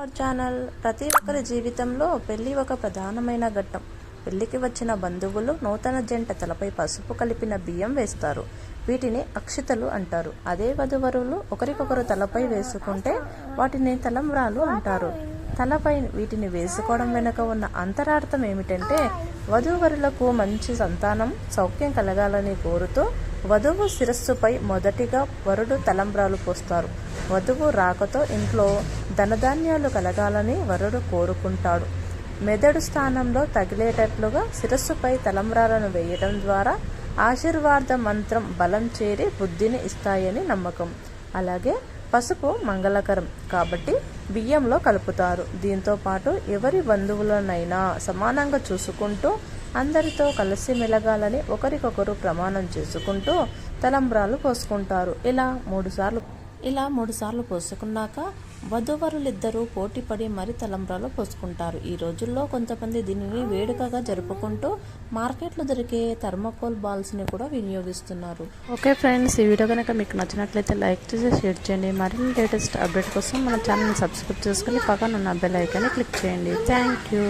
Our channel ప్రతి ఒక్కరి జీవితంలో పెళ్ళి ఒక ప్రధానమైన ఘట్టం. పెళ్ళికి వచ్చిన బంధువులు నూతన జంట తలపై పసుపు కలిపిన బియ్యం వేస్తారు. వీటిని అక్షితలు అంటారు. అదే వధువరులు ఒకరికొకరు తలపై వేసుకుంటే వాటిని తలంబ్రాలు అంటారు. తలపై వీటిని వేసుకోవడం వెనుక ఉన్న అంతరార్థం ఏమిటంటే వధూవరులకు మంచి సంతానం సౌఖ్యం కలగాలని కోరుతూ వధువు శిరస్సుపై మొదటిగా వరుడు తలంబ్రాలు పోస్తారు. వధువు రాకతో ఇంట్లో ధనధాన్యాలు కలగాలని వరుడు కోరుకుంటాడు. మెదడు స్థానంలో తగిలేటట్లుగా శిరస్సుపై తలంబ్రాలను వేయడం ద్వారా ఆశీర్వాద మంత్రం బలం చేరి బుద్ధిని ఇస్తాయని నమ్మకం. అలాగే పసుపు మంగళకరం కాబట్టి బియ్యంలో కలుపుతారు. దీంతో పాటు ఎవరి బంధువులనైనా సమానంగా చూసుకుంటూ అందరితో కలిసి మెలగాలని ఒకరికొకరు ప్రమాణం చేసుకుంటూ తలంబ్రాలు పోసుకుంటారు. ఇలా మూడుసార్లు ఇలా మూడుసార్లు పోసుకున్నాక వధూవరులిద్దరూ పోటీపడి మరి తలంబ్రాలో పోసుకుంటారు. ఈ రోజుల్లో కొంతమంది దీనిని వేడుకగా జరుపుకుంటూ మార్కెట్లో దొరికే థర్మోకోల్ బాల్స్ని కూడా వినియోగిస్తున్నారు. ఓకే ఫ్రెండ్స్ ఈ వీడియో కనుక మీకు నచ్చినట్లయితే లైక్ చేసి షేర్ చేయండి. మరిన్ని లేటెస్ట్ అప్డేట్ కోసం మన ఛానల్ని సబ్స్క్రైబ్ చేసుకుని పక్కన ఉన్న బెల్ ఐకాన్ని క్లిక్ చేయండి. Thank you.